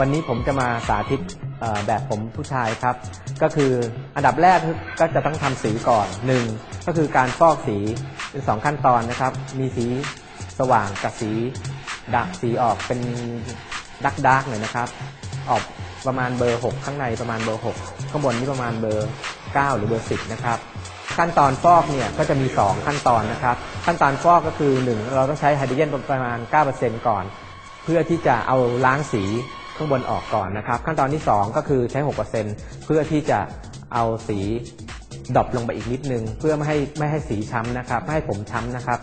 วันนี้ผมจะมาสาธิตแบบผมผู้ชายครับ ก็คืออันดับแรกก็จะต้องทำสีก่อนหนึ่งก็คือการฟอกสีเป็นสองขั้นตอนนะครับ มีสีสว่างกับสีดักสีออกเป็นดักดักหน่อยนะครับ ออกประมาณเบอร์ 6 ข้างในประมาณเบอร์ 6 ข้างบนนี่ประมาณเบอร์ 9 หรือเบอร์ 10 นะครับ ขั้นตอนฟอกเนี่ยก็จะมี 2 ขั้นตอนนะครับ ขั้นตอนฟอกก็คือ 1 เราต้องใช้ไฮโดรเจนประมาณ 9%ก่อน เพื่อที่จะเอาล้างสี ข้างบนออกก่อนนะครับ ขั้นตอนที่ 2 ก็คือใช้ 6%เพื่อที่จะเอาสีดรอปลงไปอีกนิดนึง เพื่อไม่ให้ไม่ให้สีช้ำนะครับ ไม่ให้ผมช้ำนะครับ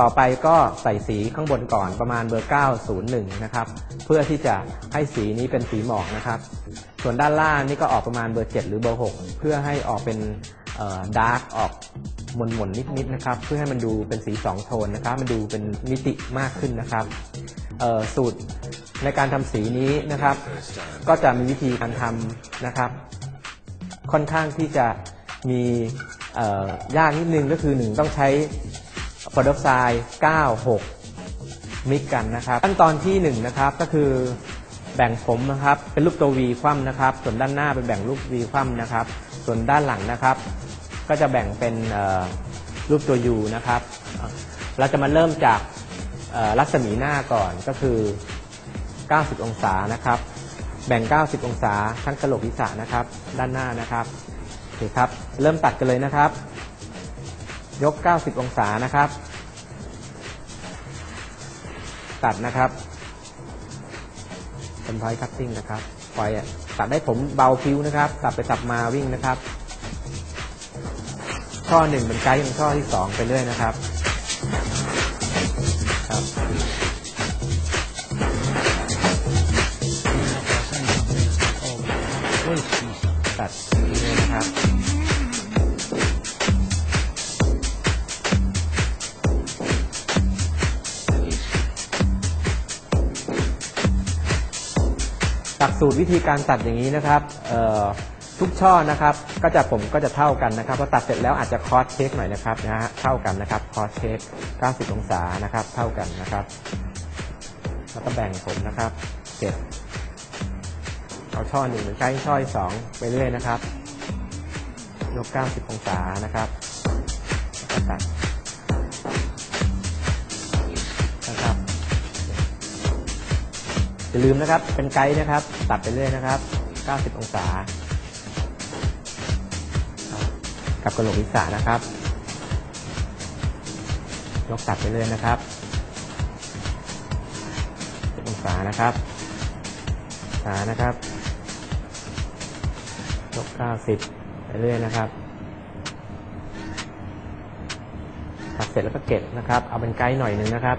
ต่อไปก็ใส่สีข้างบนก่อนประมาณเบอร์ 901 นะครับ เพื่อที่จะให้สีนี้เป็นสีหมอกนะครับ ส่วนด้านล่างนี่ก็ออกประมาณเบอร์ 7 หรือเบอร์ 6 เพื่อให้ออกเป็นดาร์กออกหม่นหม่นๆนิดๆนะครับ เพื่อให้มันดูเป็นสี2โทนนะครับ มันดูเป็นมิติมากขึ้นนะครับสูตร ในการทำสีนี้นะครับ ก็จะมีวิธีการทำนะครับ ค่อนข้างที่จะมียากนิดนึงก็คือ 1 ต้องใช้ฟอร์ดไซด์96 มิกกันนะครับ ขั้นตอนที่ 1 นะครับก็คือแบ่งผมนะครับ เป็นรูปตัว V คว่ำนะครับ ส่วนด้านหน้าเป็นแบ่งรูป V คว่ำนะครับ ส่วนด้านหลังนะครับ ก็จะแบ่งเป็นรูปตัว U นะครับ เราจะมาเริ่มจากรัศมีหน้าก่อนก็คือ 90 องศานะครับ แบ่ง 90 องศาทั้งกระโหลกศีรษะนะครับ ด้านหน้านะครับโอเคครับ เริ่มตัดกันเลยนะครับ ยก 90 องศานะครับ ตัดนะครับเป็นพอยคัตติ้งนะครับปล่อยตัดได้ผมเบาคิ้วนะครับตัดไปตัดมาวิ่งนะครับ ข้อหนึ่งเป็นไกด์ของข้อที่สองไปเรื่อยนะครับ ดนี่นะครับหลักสูตรวิธีการตัดอย่างนี้นะครับทุกช่อนะครับ ก็จะผมก็จะเท่ากันนะครับพอตัดเสร็จแล้วอาจจะคอสเช็คหน่อยนะครับนะฮะเท่ากันนะครับคอสเช็ค90 องศานะครับ เท่ากันนะครับแล้วก็แบ่งผมนะครับเก็บเอาช่อหนึ่งหรือใช้ช่อสองไปเรื่อยนะครับ ยก90 องศานะครับตัดนะครับอย่าลืมนะครับ เป็นไกด์นะครับ ตัดไปเรื่อยนะครับ 90 องศา กับกระโหลกศีรษะนะครับยกตัดไปเรื่อยนะครับ10องศานะครับศานะครับยก90 ไปเรื่อยนะครับตัดเสร็จแล้วก็เก็บนะครับ เอาเป็นไกด์หน่อยหนึ่งนะครับ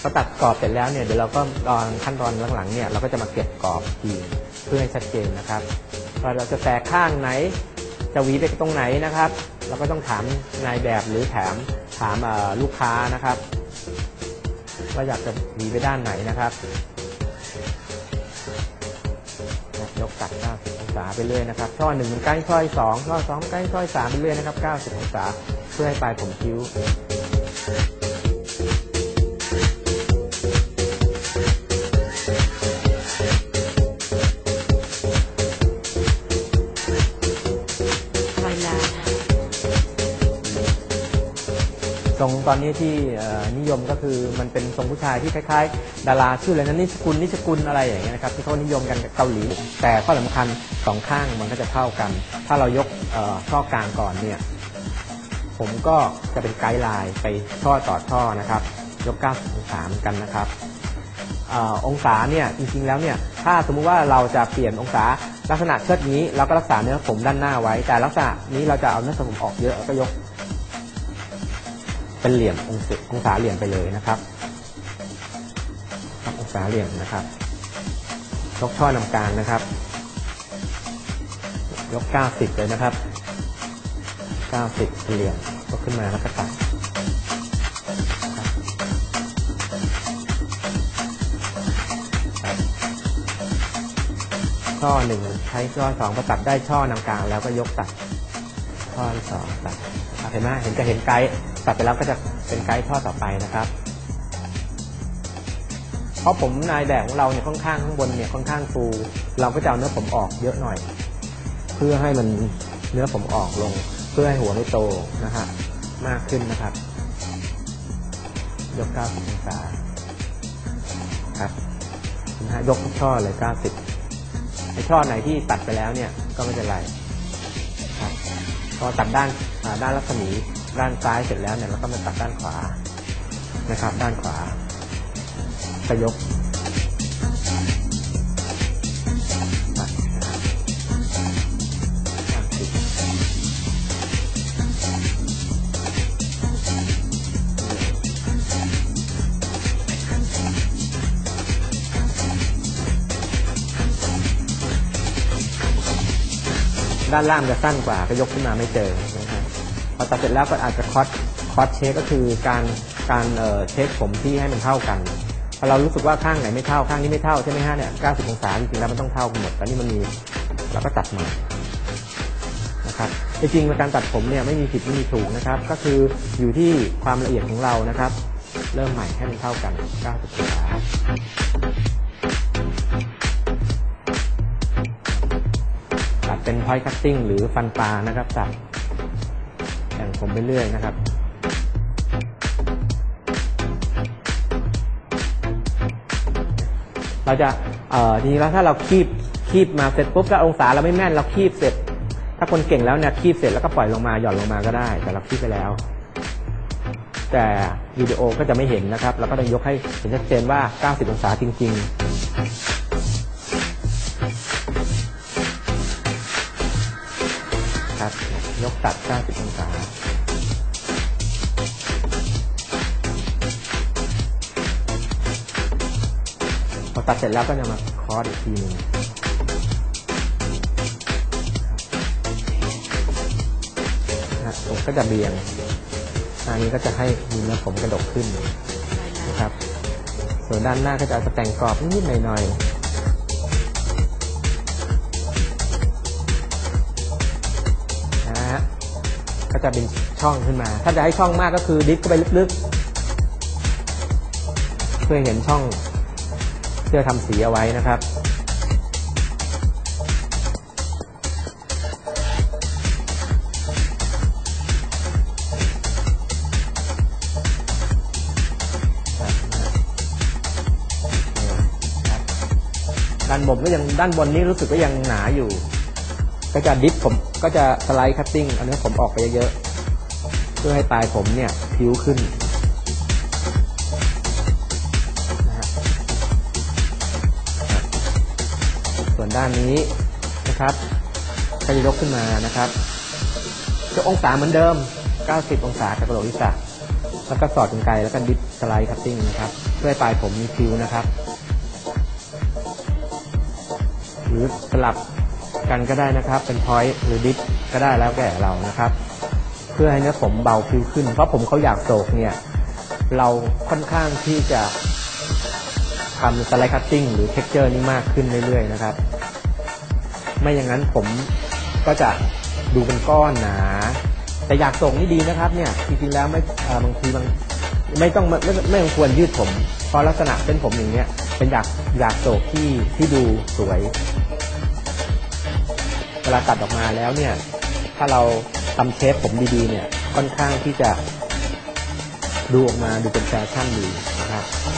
พอตัดกรอบเสร็จแล้วเนี่ยเดี๋ยวเราก็ตอนขั้นตอนหลังๆเนี่ยเราก็จะมาเก็บกรอบทีเพื่อให้ชัดเจนนะครับว่าเราจะแตกข้างไหน จะหวีไปตรงไหนนะครับ เราก็ต้องถามนายแบบหรือถามถามลูกค้านะครับว่าอยากจะหวีไปด้านไหนนะครับาไปเรื่อยนะครับช่อหนึ่งมันใกล้ช่อยสองช่อสองใกล้ช่อยสามไปเรื่อยนะครับ90องศาเพื่อให้ปลายผมคิ้ว ทรงตอนนี้ที่นิยมก็คือมันเป็นทรงผู้ชายที่คล้ายๆ ดาราชื่ออะไรนะนิชกุลนิชกุลอะไรอย่างเงี้ยนะครับที่เขานิยมกันเกาหลี แต่ข้อสำคัญสองข้างมันก็จะเท่ากัน ถ้าเรายกเอ่อช่อกลางก่อนเนี่ยผมก็จะเป็นไกด์ไลน์ไปช่อต่อช่อนะครับยก90องศากันนะครับออองศาเนี่ยจริงๆแล้วเนี่ยถ้าสมมุติว่าเราจะเปลี่ยนองศาลักษณะเชิดนี้เราก็รักษาเนื้อผมด้านหน้าไว้ แต่ลักษณะนี้เราจะเอาเนื้อผมออกเยอะก็ยก เป็นเหลี่ยมองศาองศาเหลี่ยมไปเลยนะครับองศาเหลี่ยมนะครับยกช่อนำกลางนะครับยก 90 เลยนะครับ 90 เหลี่ยมก็ขึ้นมาแล้วก็ตัดช่อหนึ่งใช้ช่อสองพอตัดได้ช่อนำกลางแล้วก็ยกตัดช่อสองตัดเห็นไหมเห็นจะเห็นไกด์ ตัดไปแล้วก็จะเป็นไกด์ช่อต่อไปนะครับ เพราะผมนายแบบของเราเนี่ยค่อนข้างข้างบนเนี่ยค่อนข้างฟู เราก็จะเอาเนื้อผมออกเยอะหน่อย เพื่อให้มันเนื้อผมออกลง เพื่อให้หัวไม่โตนะฮะมากขึ้นนะครับ ยก 90องศาครับนะฮะยกทุกช่อเลย 90ไอ้ช่อไหนที่ตัดไปแล้วเนี่ยก็ไม่เป็นไรครับพอตัดด้านด้านรัศมี ด้านซ้ายเสร็จแล้วเนี่ยเราก็มาตัดด้านขวานะครับ ด้านขวาก็ยกด้านล่างจะสั้นกว่าก็ยกขึ้นมาไม่เจอ อตัดเสร็จแล้วก็อาจจะคอสคอสเช็คก็คือการการเอ่อเช็คผมที่ให้มันเท่ากันพอเรารู้สึกว่าข้างไหนไม่เท่าข้างนี้ไม่เท่าใช่ไหมฮะเนี่ย90องศาจริงๆแล้วมันต้องเท่ากันหมดแต่นี่มันมีเราก็ตัดใหม่นะครับจริงๆการตัดผมเนี่ยไม่มีผิดไม่มีถูกนะครับ ก็คืออยู่ที่ความละเอียดของเรานะครับ เริ่มใหม่ให้มันเท่ากัน 90องศาตัดเป็น point cutting หรือฟันปลานะครับตัด แต่งผมไปเรื่อยนะครับเราจะเอ่อทีนี้แล้วถ้าเราคีบคีบมาเสร็จปุ๊บก็องศาเราไม่แม่นเราคีบเสร็จ ถ้าคนเก่งแล้วเนี่ยคีบเสร็จแล้วก็ปล่อยลงมาหย่อนลงมาก็ได้ แต่เราคีบไปแล้ว แต่วิดีโอก็จะไม่เห็นนะครับ เราก็ต้องยกให้เห็นชัดเจนว่า 90 องศาจริง ๆครับ ยกตัด 90 องศา พอตัดเสร็จแล้วก็จะมาคอร์สอีกทีหนึงนะผมก็จะเบี่ยงอันนี้ก็จะให้มีเนื้อผมกระดกขึ้นนะครับ ส่วนด้านหน้าก็จะเอาจะแต่งกรอบนิดๆหน่อยๆ ก็จะเป็นช่องขึ้นมา ถ้าจะให้ช่องมากก็คือดิฟเข้าไปลึกๆ เพื่อเห็นช่องเพื่อทำสีเอาไว้นะครับด้านบนก็ยังด้านบนนี้รู้สึกว่ายังหนาอยู่ ก็จะดิฟผมก็จะสไลด์คัตติ้งเอาเนื้อผมออกไปเยอะๆเพื่อให้ปลายผมเนี่ยผิวขึ้นนะฮะส่วนด้านนี้นะครับก็จะยกขึ้นมานะครับจะองศาเหมือนเดิม 90 องศากับกระโหลกศีรษะแล้วก็สอดกรรไกรแล้วก็ดิฟสไลด์คัตติ้งนะครับเพื่อให้ปลายผมมีผิวนะครับ หรือสลับ กันก็ได้นะครับ เป็นพอยต์หรือดิฟก็ได้แล้วแต่เรานะครับ เพื่อให้เนื้อผมเบาผิวขึ้น เพราะผมเขาอยากโศกเนี่ย เราค่อนข้างที่จะทำสไลด์คัตติ้งหรือเท็กเจอร์นี้มากขึ้นเรื่อยๆนะครับ ไม่อย่างนั้นผมก็จะดูเป็นก้อนหนา แต่อยากส่งนี่ดีนะครับเนี่ยจริงๆแล้วไม่บางทีบางไม่ต้องไม่ไม่ควรยืดผม เพราะลักษณะเส้นผมอย่างเงี้ยเป็นอยากอยากโศกที่ที่ดูสวย ลาตัดออกมาแล้วเนี่ย ถ้าเราทำเชฟผมดีๆเนี่ย ค่อนข้างที่จะดูออกมาดูเป็นแฟชั่นดีนะครับครับ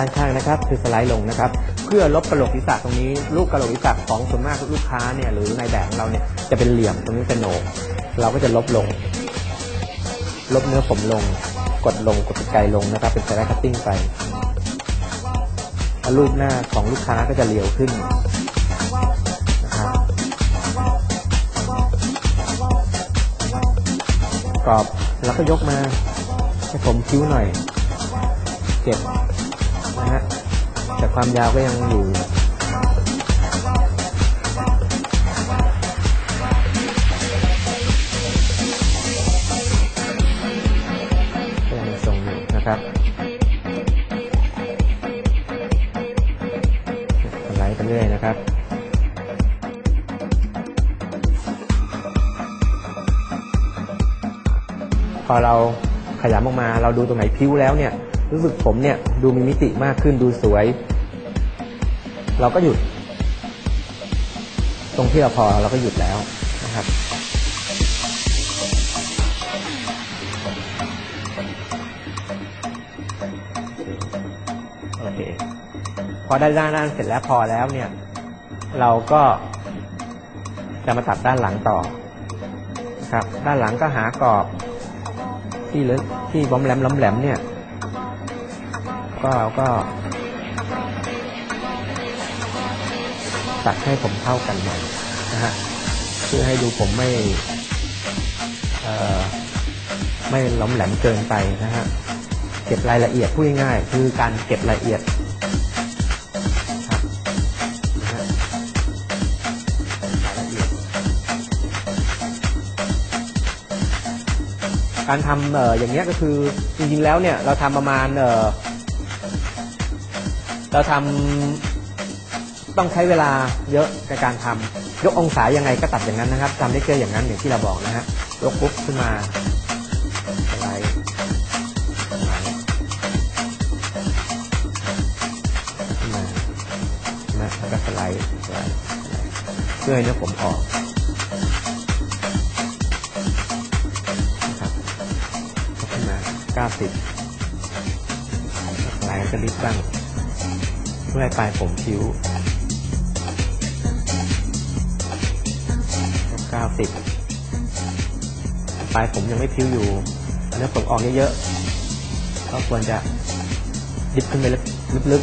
ด้านข้างนะครับ คือสไลด์ลงนะครับ เพื่อลบกระโหลกศีรษะตรงนี้ลูกกระโหลกศีรษะของส่วนมากลูกค้าเนี่ยหรือในแบบของเราเนี่ยจะเป็นเหลี่ยมตรงนี้เป็นโหนกเราก็จะลบลง ลบเนื้อผมลง กดลงกดไกลลงนะครับ เป็นสไลด์คัตติ้งไปรูปหน้าของลูกค้าก็จะเรียวขึ้นนะครับกรอบแล้วก็ยกมาให้ผมคิ้วหน่อยเก็บ นะฮะแต่ความยาวก็ยังอยู่นะครับไหลไปเรื่อยนะครับพอเราขยำออกมาเราดูตรงไหนผิวแล้วเนี่ย รู้สึกผมเนี่ยดูมีมิติมากขึ้นดูสวย เราก็หยุด ตรงที่เราพอเราก็หยุดแล้วนะครับ โอเค พอได้ด้านด้านเสร็จแล้วพอแล้วเนี่ย เราก็จะมาตัดด้านหลังต่อครับ ด้านหลังก็หากรอบที่เลที่บอมแหลมล้ำแหลมเนี่ย ก็เราก็ตัดให้ผมเท่ากันหน่อยนะฮะเพื่อให้ดูผมไม่ไม่ล้มแหลมเกินไปนะฮะเก็บรายละเอียดพูดง่ายๆคือการเก็บรายละเอียดการทำเอออย่างเงี้ยก็คือจริงๆแล้วเนี่ยเราทำประมาณ เราทำต้องใช้เวลาเยอะในการทำยกองศายังไงก็ตัดอย่างนั้นนะครับทำได้เจออย่างนั้นอย่างที่เราบอกนะฮะยกปุ๊บขึ้นมาสไลด์ขึ้นมานะแล้วก็สไลด์สไลด์เพื่อให้เนื้อผมออกนะครับขึ้นมา 90สไลด์ก็ลิฟต์บ้าง เพื่อให้ปลายผมคิ้ว 90 ปลายผมยังไม่พิ้วอยู่ อันนี้ผมออกเยอะๆ ก็ควรจะดิบขึ้นไปลึก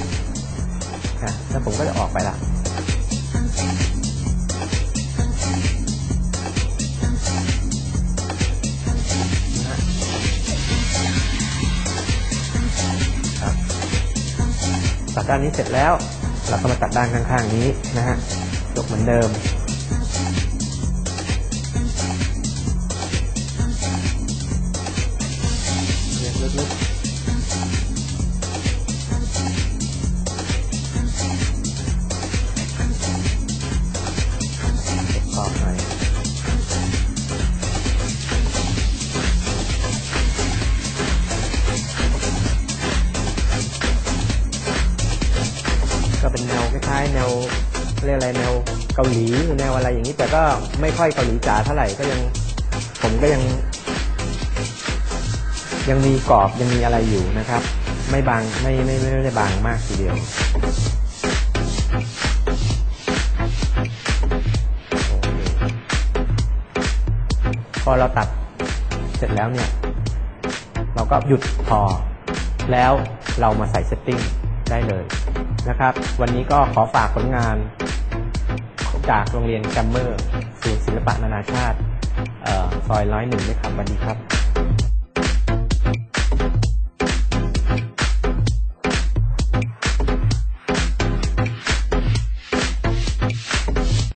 ๆนะแล้วผมก็จะออกไปละ ด้านนี้เสร็จแล้ว เราก็มาตัดด้านข้างๆนี้นะฮะยกเหมือนเดิมเรียกลึกๆ ล้ายๆแนวเรียกอะไรแนวเกาหลีหรือแนวอะไรอย่างนี้ แต่ก็ไม่ค่อยเกาหลีจ๋าเท่าไหร่ก็ยังผมก็ยัง ยังมีกรอบยังมีอะไรอยู่นะครับ ไม่บางไม่ไม่ไม่ได้บางมากทีเดียวพอเราตัดเสร็จแล้วเนี่ย เราก็หยุดพอ แล้วเรามาใส่เซตติ้งได้เลย นะครับ วันนี้ก็ขอฝากผลงานจากโรงเรียนแกรมเมอร์ศูนย์ศิลปะนานาชาติออซอยร้อยหนึ่งด้วยครับวันนี้ครับ